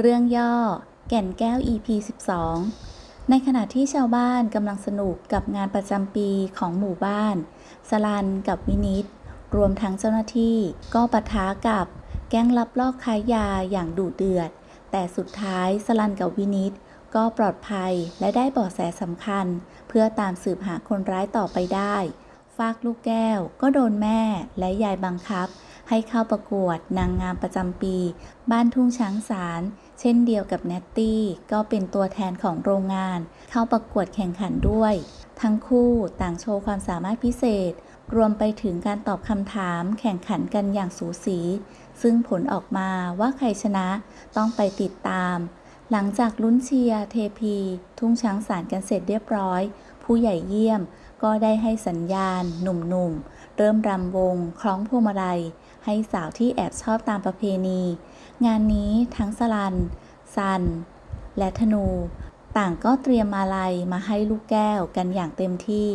เรื่องย่อ แก่นแก้ว EP 12 ในขณะที่ชาวบ้านกำลังสนุกกับงานประจำปีของหมู่บ้าน สลันกับวินิต รวมทั้งเจ้าหน้าที่ก็ปะทะกับแก๊งลับลอกค้ายาอย่างดุเดือด แต่สุดท้ายสลันกับวินิตก็ปลอดภัยและได้เบาะแสสำคัญ เพื่อตามสืบหาคนร้ายต่อไปได้ ฟากลูกแก้วก็โดนแม่และยายบังคับ ให้เข้าประกวดนางงามประจำปี บ้านทุ่งช้างสาร เช่นเดียวกับแนตตี้ ก็เป็นตัวแทนของโรงงาน เข้าประกวดแข่งขันด้วย ทั้งคู่ต่างโชว์ความสามารถพิเศษ รวมไปถึงการตอบคำถามแข่งขันกันอย่างสูสี ซึ่งผลออกมาว่าใครชนะต้องไปติดตาม หลังจากลุ้นเชียร์เทพี ทุ่งช้างสารกันเสร็จเรียบร้อย ผู้ใหญ่เยี่ยมก็ได้ให้สัญญาณ หนุ่มๆ เริ่มรำวง คล้องพวงมาลัย ให้สาวที่แอบชอบตามประเพณี งานนี้ทั้งสลันซัน และธนู ต่างก็เตรียมมาลัยมาให้ลูกแก้วกันอย่างเต็มที่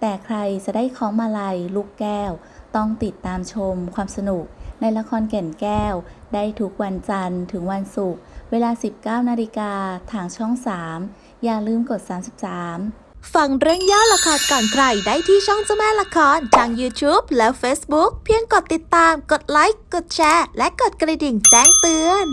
แต่ใครจะได้คล้องมาลัยลูกแก้ว ต้องติดตามชมความสนุก ในละครแก่นแก้ว ได้ทุกวันจันทร์ถึงวันศุกร์เวลา 19นาฬิกาทางช่อง 3 อย่าลืมกด 33 ฟังเรื่องย่อละครก่อนใครได้ที่ช่องเจ้าแม่ละครทาง YouTube และ Facebook เพียงกดติดตาม กดไลค์ กดแชร์ และกดกระดิ่งแจ้งเตือน